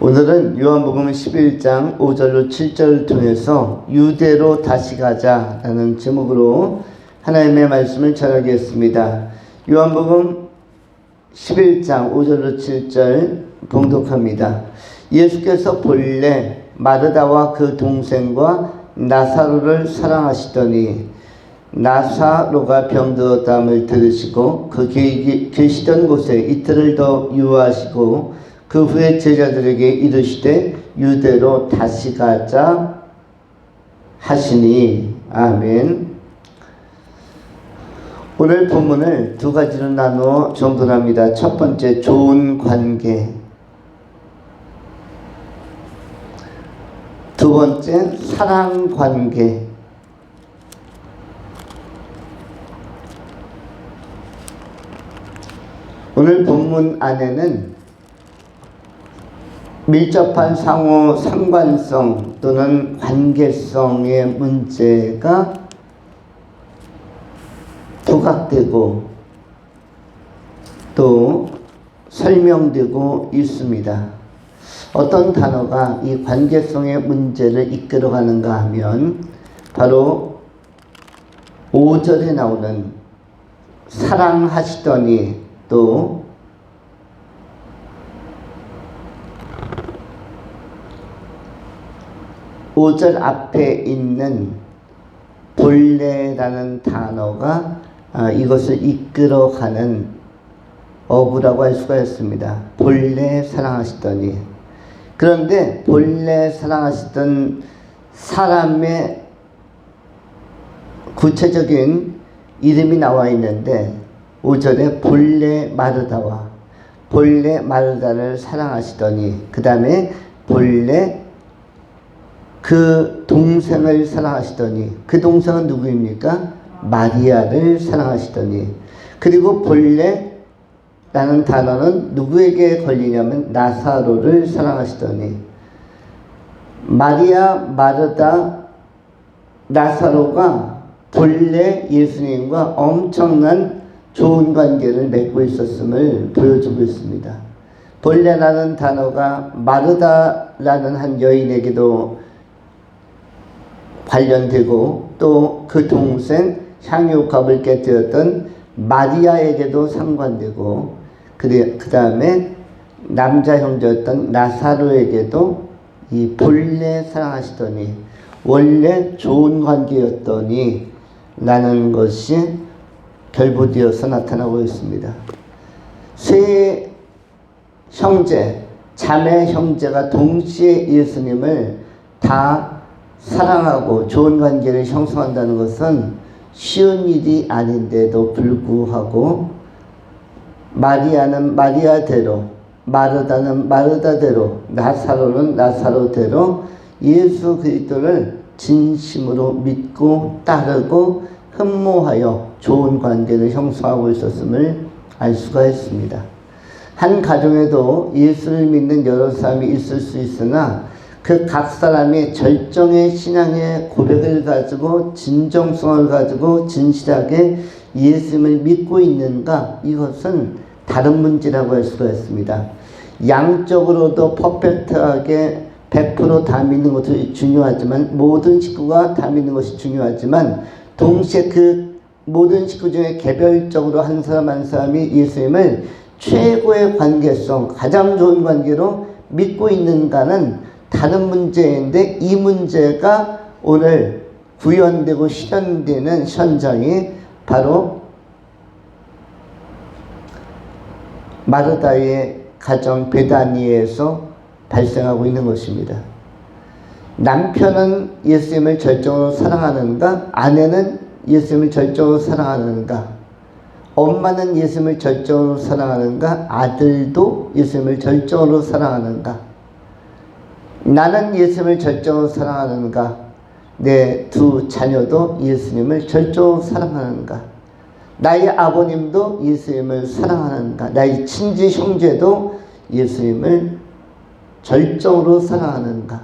오늘은 요한복음 11장 5절로 7절을 통해서 유대로 다시 가자라는 제목으로 하나님의 말씀을 전하겠습니다. 요한복음 11장 5절로 7절 봉독합니다. 예수께서 본래 마르다와 그 동생과 나사로를 사랑하시더니 나사로가 병들었다함을 들으시고 그 계- 계시던 곳에 이틀을 더 유하시고 그 후에 제자들에게 이르시되 유대로 다시 가자 하시니 아멘. 오늘 본문을 두 가지로 나누어 정돈합니다. 첫 번째 좋은 관계. 두 번째 사랑 관계. 오늘 본문 안에는 밀접한 상호 상관성 또는 관계성의 문제가 부각되고 또 설명되고 있습니다. 어떤 단어가 이 관계성의 문제를 이끌어가는가 하면 바로 5절에 나오는 사랑하시더니 또 오절 앞에 있는 본래라는 단어가 아, 이것을 이끌어가는 어구라고 할 수가 있습니다. 본래 사랑하시더니 그런데 본래 사랑하시던 사람의 구체적인 이름이 나와 있는데 5절에 본래 마르다와 본래 마르다를 사랑하시더니 그 다음에 본래 그 동생을 사랑하시더니 그 동생은 누구입니까? 마리아를 사랑하시더니 그리고 본래 라는 단어는 누구에게 걸리냐면 나사로를 사랑하시더니 마리아 마르다 나사로가 본래 예수님과 엄청난 좋은 관계를 맺고 있었음을 보여주고 있습니다. 본래라는 단어가 마르다라는 한 여인에게도 관련되고 또 그 동생 향유값을 깨뜨렸던 마리아에게도 상관되고 그 다음에 남자 형제였던 나사로에게도 이 본래 사랑하시더니 원래 좋은 관계였더니 라는 것이 결부되어서 나타나고 있습니다. 세 형제, 자매 형제가 동시에 예수님을 다 사랑하고 좋은 관계를 형성한다는 것은 쉬운 일이 아닌데도 불구하고 마리아는 마리아대로 마르다는 마르다대로 나사로는 나사로대로 예수 그리스도를 진심으로 믿고 따르고 흠모하여 좋은 관계를 형성하고 있었음을 알 수가 있습니다. 한 가정에도 예수를 믿는 여러 사람이 있을 수 있으나 그 각 사람이 절정의 신앙의 고백을 가지고 진정성을 가지고 진실하게 예수님을 믿고 있는가 이것은 다른 문제라고 할 수가 있습니다. 양적으로도 퍼펙트하게 100%다 믿는 것도 중요하지만 모든 식구가 다 믿는 것이 중요하지만 동시에 그 모든 식구 중에 개별적으로 한 사람 한 사람이 예수님을 최고의 관계성 가장 좋은 관계로 믿고 있는가는 다른 문제인데 이 문제가 오늘 구현되고 실현되는 현장이 바로 마르다의 가정 베다니에서 발생하고 있는 것입니다. 남편은 예수님을 절정으로 사랑하는가? 아내는 예수님을 절정으로 사랑하는가? 엄마는 예수님을 절정으로 사랑하는가? 아들도 예수님을 절정으로 사랑하는가? 나는 예수님을 절정으로 사랑하는가? 내 두 자녀도 예수님을 절정으로 사랑하는가? 나의 아버님도 예수님을 사랑하는가? 나의 친지 형제도 예수님을 절정으로 사랑하는가?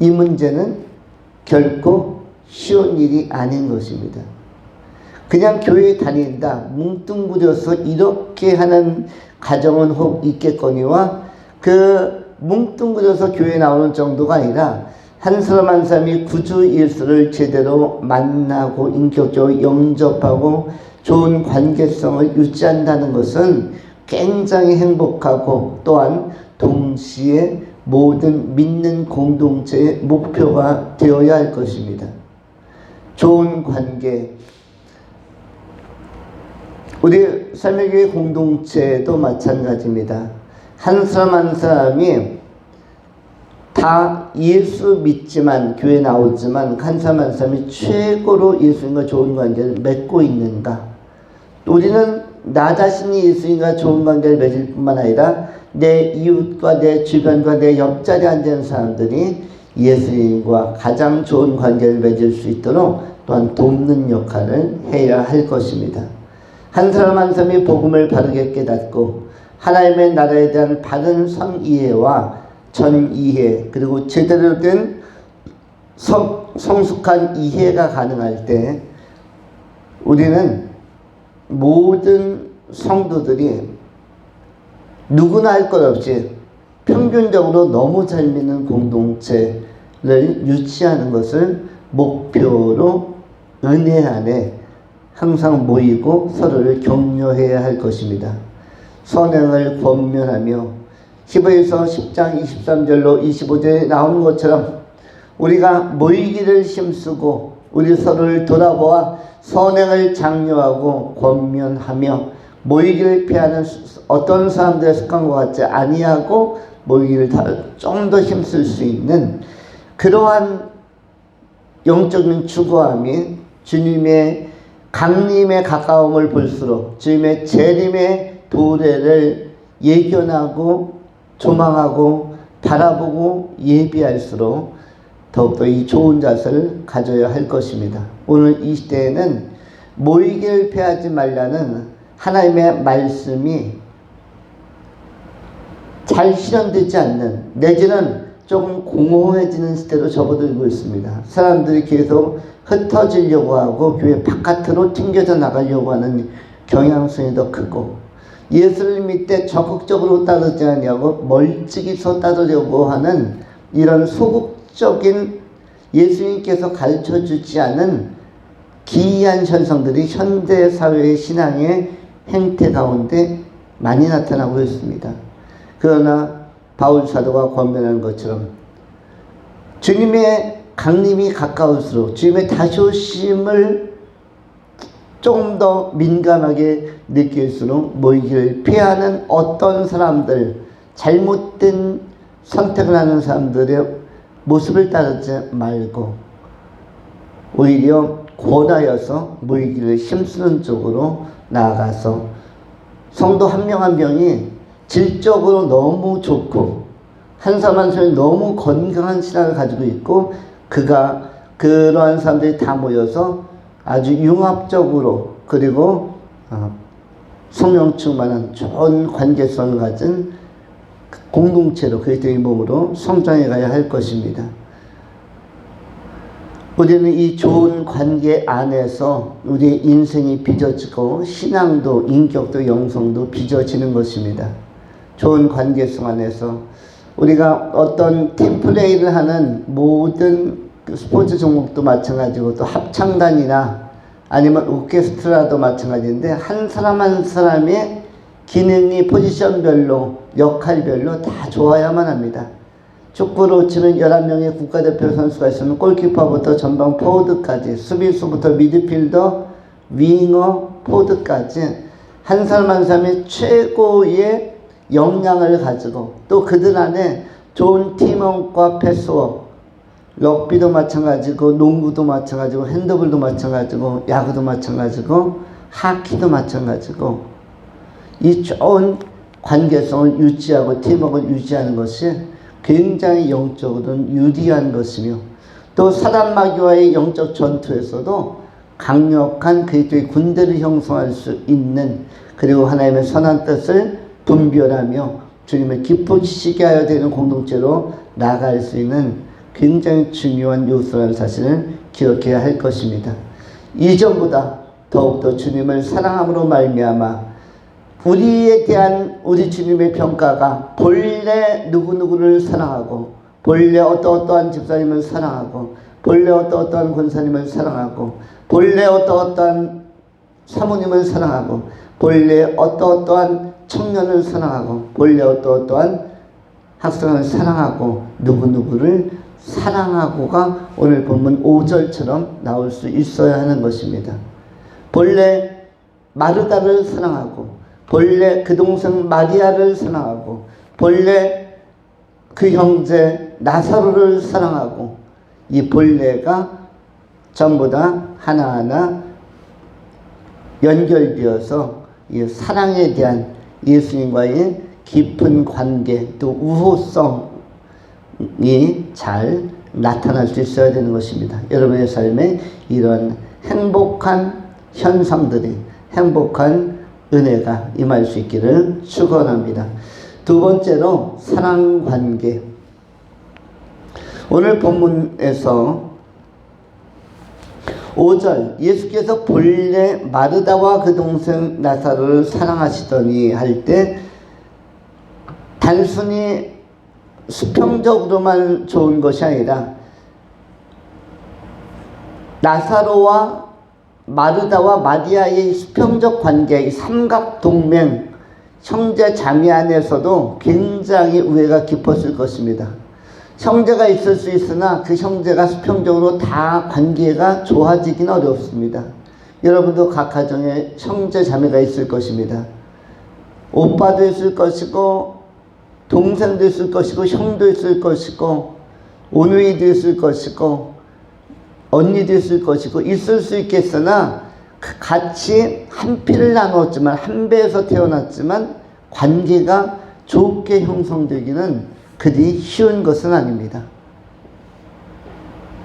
이 문제는 결코 쉬운 일이 아닌 것입니다. 그냥 교회 다닌다, 뭉뚱그려서 이렇게 하는 가정은 혹 있겠거니와 그 뭉뚱그려서 교회 나오는 정도가 아니라 한 사람 한 사람이 구주 예수를 제대로 만나고 인격적으로 영접하고 좋은 관계성을 유지한다는 것은 굉장히 행복하고 또한 동시에 모든 믿는 공동체의 목표가 되어야 할 것입니다. 좋은 관계. 우리 삶의 교회 공동체도 마찬가지입니다. 한 사람 한 사람이 다 예수 믿지만 교회 나오지만 한 사람 한 사람이 최고로 예수님과 좋은 관계를 맺고 있는가? 우리는 나 자신이 예수님과 좋은 관계를 맺을 뿐만 아니라 내 이웃과 내 주변과 내 옆자리에 앉은 사람들이 예수님과 가장 좋은 관계를 맺을 수 있도록 또한 돕는 역할을 해야 할 것입니다. 한 사람 한 사람이 복음을 바르게 깨닫고 하나님의 나라에 대한 바른 선 이해와 전 이해 그리고 제대로 된 성, 성숙한 이해가 가능할 때 우리는 모든 성도들이 누구나 할 것 없이 평균적으로 너무 잘 믿는 공동체를 유치하는 것을 목표로 은혜 안에 항상 모이고 서로를 격려해야 할 것입니다. 선행을 권면하며 히브리서 10장 23절로 25절에 나오는 것처럼 우리가 모이기를 힘쓰고 우리 서로를 돌아보아 선행을 장려하고 권면하며 모이기를 피하는 어떤 사람들의 습관과 같지 아니하고 모이기를 좀 더 힘쓸 수 있는 그러한 영적인 추구함이 주님의 강림에 가까움을 볼수록 주님의 재림의 도래를 예견하고 조망하고 바라보고 예비할수록 더욱더 이 좋은 자세를 가져야 할 것입니다. 오늘 이 시대에는 모이기를 피하지 말라는 하나님의 말씀이 잘 실현되지 않는 내지는 조금 공허해지는 시대로 접어들고 있습니다. 사람들이 계속 흩어지려고 하고 교회 바깥으로 튕겨져 나가려고 하는 경향성이 더 크고 예수를 믿되 적극적으로 따르지 않냐고 멀찍이서 따르려고 하는 이런 소극적인 예수님께서 가르쳐 주지 않은 기이한 현상들이 현대 사회의 신앙의 행태 가운데 많이 나타나고 있습니다. 그러나 바울 사도가 권면하는 것처럼 주님의 강림이 가까울수록 주님의 다시 오심을 조금 더 민감하게 느낄수록 모이기를 피하는 어떤 사람들, 잘못된 선택을 하는 사람들의 모습을 따르지 말고 오히려 권하여서 모이기를 힘쓰는 쪽으로 나아가서 성도 한 명한 명이 질적으로 너무 좋고 한 사람 한 사람이 너무 건강한 신앙을 가지고 있고 그가 그러한 사람들이 다 모여서 아주 융합적으로 그리고 어, 성령 충만한 좋은 관계성을 가진 공동체로 그리스도의 몸으로 성장해 가야 할 것입니다. 우리는 이 좋은 관계 안에서 우리의 인생이 빚어지고 신앙도 인격도 영성도 빚어지는 것입니다. 좋은 관계성 안에서 우리가 어떤 팀플레이를 하는 모든 그 스포츠 종목도 마찬가지고 또 합창단이나 아니면 오케스트라도 마찬가지인데 한 사람 한 사람의 기능이 포지션별로 역할별로 다 좋아야만 합니다. 축구로 치면 11명의 국가대표 선수가 있으면 골키퍼부터 전방 포워드까지 수비수부터 미드필더, 윙어, 포드까지 한 사람 한 사람이 최고의 역량을 가지고 또 그들 안에 좋은 팀워크와 패스워크 럭비도 마찬가지고 농구도 마찬가지고 핸드볼도 마찬가지고 야구도 마찬가지고 하키도 마찬가지고 이 좋은 관계성을 유지하고 팀워크를 유지하는 것이 굉장히 영적으로는 유리한 것이며 또 사단 마귀와의 영적 전투에서도 강력한 그리스도의 군대를 형성할 수 있는 그리고 하나님의 선한 뜻을 분별하며 주님을 기쁘시게 하여 되는 공동체로 나아갈 수 있는 굉장히 중요한 요소라는 사실을 기억해야 할 것입니다. 이전보다 더욱더 주님을 사랑함으로 말미암아 우리에 대한 우리 주님의 평가가 본래 누구누구를 사랑하고 본래 어떠어떠한 집사님을 사랑하고 본래 어떠어떠한 권사님을 사랑하고 본래 어떠어떠한 사모님을 사랑하고 본래 어떠어떠한 청년을 사랑하고 본래 어떠어떠한 학생을 사랑하고 누구누구를 사랑하고가 오늘 본문 5절처럼 나올 수 있어야 하는 것입니다. 본래 마르다를 사랑하고 본래 그 동생 마리아를 사랑하고 본래 그 형제 나사로를 사랑하고 이 본래가 전부 다 하나하나 연결되어서 이 사랑에 대한 예수님과의 깊은 관계 또 우호성 이잘 나타날 수 있어야 되는 것입니다. 여러분의 삶에 이런 행복한 현상들이 행복한 은혜가 임할 수 있기를 축원합니다. 두 번째로 사랑 관계. 오늘 본문에서 5절 예수께서 본래 마르다와 그 동생 나사로를 사랑하시더니 할 때 단순히 수평적으로만 좋은 것이 아니라 나사로와 마르다와 마리아의 수평적 관계, 이 삼각 동맹, 형제 자매 안에서도 굉장히 우애가 깊었을 것입니다. 형제가 있을 수 있으나 그 형제가 수평적으로 다 관계가 좋아지긴 어렵습니다. 여러분도 각 가정에 형제 자매가 있을 것입니다. 오빠도 있을 것이고 동생도 있을 것이고 형도 있을 것이고 오누이도 있을 것이고 언니도 있을 것이고 있을 수 있겠으나 그 같이 한 피를 나누었지만 한 배에서 태어났지만 관계가 좋게 형성되기는 그리 쉬운 것은 아닙니다.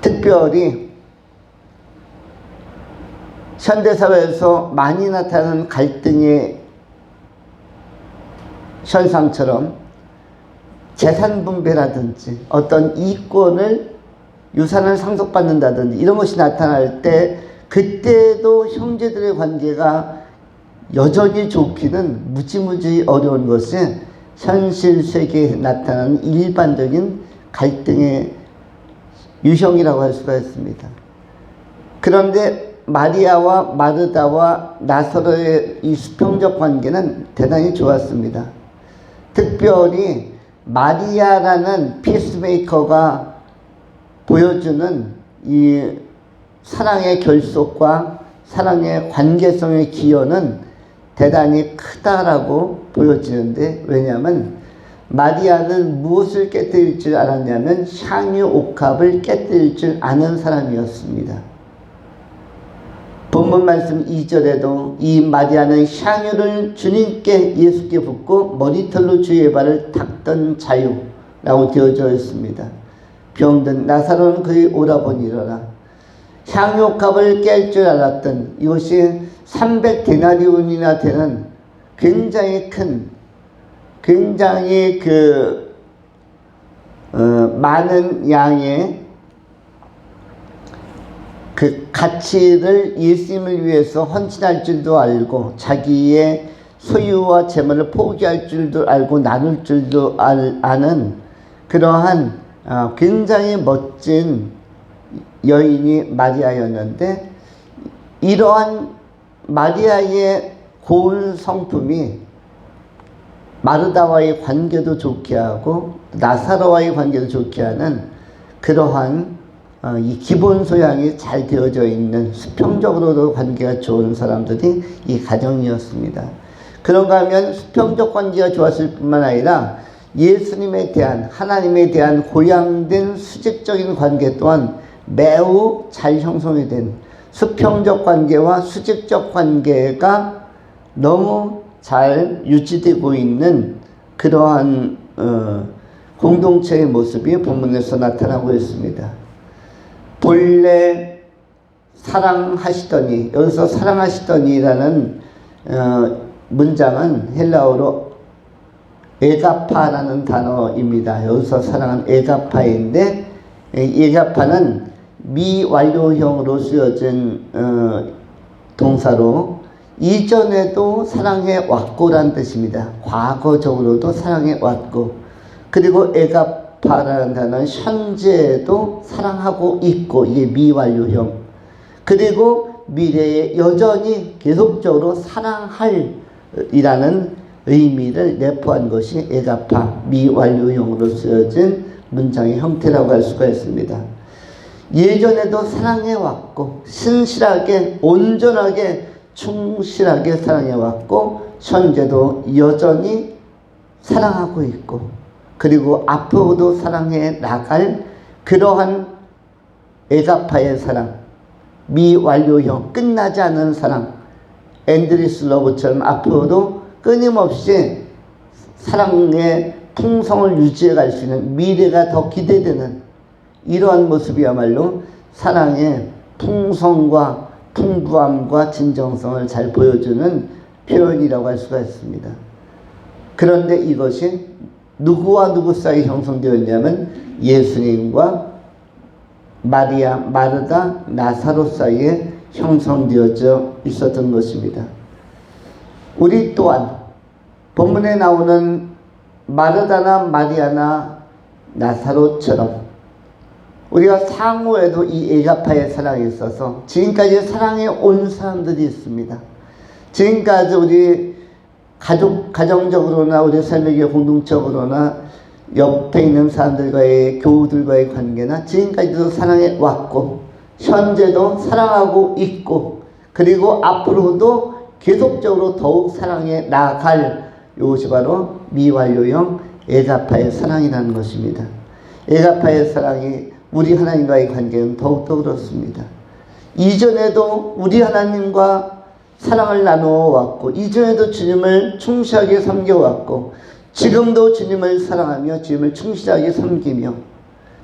특별히 현대사회에서 많이 나타나는 갈등의 현상처럼 재산 분배라든지 어떤 이권을 유산을 상속받는다든지 이런 것이 나타날 때 그때도 형제들의 관계가 여전히 좋기는 무지무지 어려운 것은 현실 세계에 나타나는 일반적인 갈등의 유형이라고 할 수가 있습니다. 그런데 마리아와 마르다와 나사로의 이 수평적 관계는 대단히 좋았습니다. 특별히 마리아라는 피스메이커가 보여주는 이 사랑의 결속과 사랑의 관계성의 기여는 대단히 크다라고 보여지는데 왜냐하면 마리아는 무엇을 깨뜨릴 줄 알았냐면 향유 옥합을 깨뜨릴 줄 아는 사람이었습니다. 본문 말씀 2절에도 이 마리아는 향유를 주님께 예수께 붓고 머리털로 주의 발을 닦던 자유라고 되어져 있습니다. 병든 나사로는 그의 오라버니 일어나 향유값을 깰 줄 알았던 이것이 300데나리온이나 되는 굉장히 큰 굉장히 그 어, 많은 양의 그 가치를 예수님을 위해서 헌신할 줄도 알고 자기의 소유와 재물을 포기할 줄도 알고 나눌 줄도 알, 아는 그러한 어, 굉장히 멋진 여인이 마리아였는데 이러한 마리아의 고운 성품이 마르다와의 관계도 좋게 하고 나사로와의 관계도 좋게 하는 그러한 어, 이 기본 소양이 잘 되어져 있는 수평적으로도 관계가 좋은 사람들이 이 가정이었습니다. 그런가 하면 수평적 관계가 좋았을 뿐만 아니라 예수님에 대한 하나님에 대한 고양된 수직적인 관계 또한 매우 잘 형성이 된 수평적 관계와 수직적 관계가 너무 잘 유지되고 있는 그러한 어, 공동체의 모습이 본문에서 나타나고 있습니다. 본래 사랑하시더니 여기서 사랑하시더니라는 어, 문장은 헬라어로 에가파라는 단어입니다. 여기서 사랑은 에가파인데 에가파는 미완료형으로 쓰여진 어, 동사로 이전에도 사랑해 왔고란 뜻입니다. 과거적으로도 사랑해 왔고 그리고 에가 파라는 단어는 현재에도 사랑하고 있고 이게 미완료형 그리고 미래에 여전히 계속적으로 사랑할 이라는 의미를 내포한 것이 에가파 미완료형으로 쓰여진 문장의 형태라고 할 수가 있습니다. 예전에도 사랑해왔고 신실하게 온전하게 충실하게 사랑해왔고 현재도 여전히 사랑하고 있고 그리고 앞으로도 사랑해 나갈 그러한 에가파의 사랑 미완료형 끝나지 않는 사랑 앤드리스 러브처럼 앞으로도 끊임없이 사랑의 풍성을 유지해 갈 수 있는 미래가 더 기대되는 이러한 모습이야말로 사랑의 풍성과 풍부함과 진정성을 잘 보여주는 표현이라고 할 수가 있습니다. 그런데 이것이 누구와 누구 사이에 형성되었냐면 예수님과 마리아, 마르다, 나사로 사이에 형성되어져 있었던 것입니다. 우리 또한 본문에 나오는 마르다나 마리아나 나사로처럼 우리가 상호에도 이 에가파의 사랑이 있어서 지금까지 사랑해 온 사람들이 있습니다. 지금까지 우리 가족, 가정적으로나 우리 삶의 공동적으로나 옆에 있는 사람들과의 교우들과의 관계나 지금까지도 사랑해 왔고 현재도 사랑하고 있고 그리고 앞으로도 계속적으로 더욱 사랑해 나갈 이것이 바로 미완료형 에가파의 사랑이라는 것입니다. 에가파의 사랑이 우리 하나님과의 관계는 더욱더 그렇습니다. 이전에도 우리 하나님과 사랑을 나누어 왔고 이전에도 주님을 충실하게 섬겨 왔고 지금도 주님을 사랑하며 주님을 충실하게 섬기며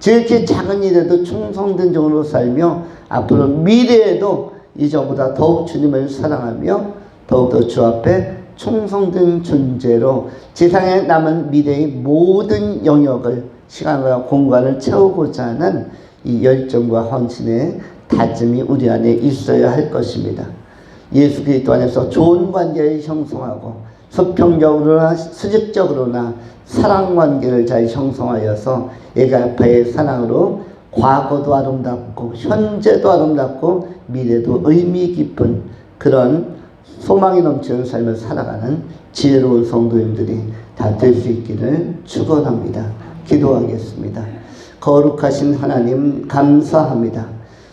저렇게 작은 일에도 충성된 종으로 살며 앞으로 미래에도 이전보다 더욱 주님을 사랑하며 더욱더 주 앞에 충성된 존재로 세상에 남은 미래의 모든 영역을 시간과 공간을 채우고자 하는 이 열정과 헌신의 다짐이 우리 안에 있어야 할 것입니다. 예수 그리스도 안에서 좋은 관계를 형성하고 수평적으로나 수직적으로나 사랑 관계를 잘 형성하여서 에가파의 사랑으로 과거도 아름답고 현재도 아름답고 미래도 의미 깊은 그런 소망이 넘치는 삶을 살아가는 지혜로운 성도님들이 다 될 수 있기를 축원합니다. 기도하겠습니다. 거룩하신 하나님 감사합니다.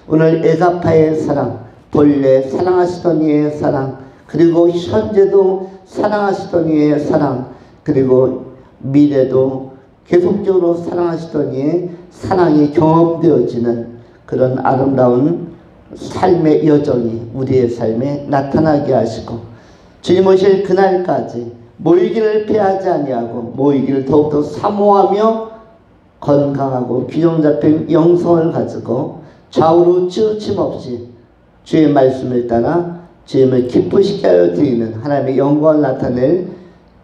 오늘 에가파의 사랑, 본래 사랑하시던 이의 사랑, 그리고 현재도 사랑하시던 이의 사랑, 그리고 미래도 계속적으로 사랑하시던 이의 사랑이 경험되어지는 그런 아름다운 삶의 여정이 우리의 삶에 나타나게 하시고 주님 오실 그날까지 모이기를 피하지 아니하고 모이기를 더욱더 사모하며 건강하고 균형 잡힌 영성을 가지고 좌우로 치우침 없이 주의 말씀을 따라 주님을 기쁘시게 하여 드리는 하나님의 영광을 나타낼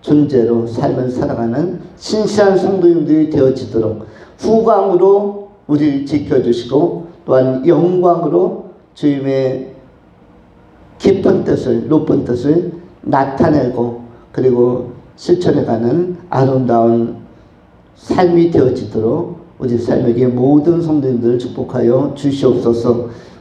존재로 삶을 살아가는 신실한 성도님들이 되어지도록 후광으로 우리를 지켜주시고 또한 영광으로 주님의 깊은 뜻을 높은 뜻을 나타내고 그리고 실천해가는 아름다운 삶이 되어지도록 우리 삶에게 모든 성도님들을 축복하여 주시옵소서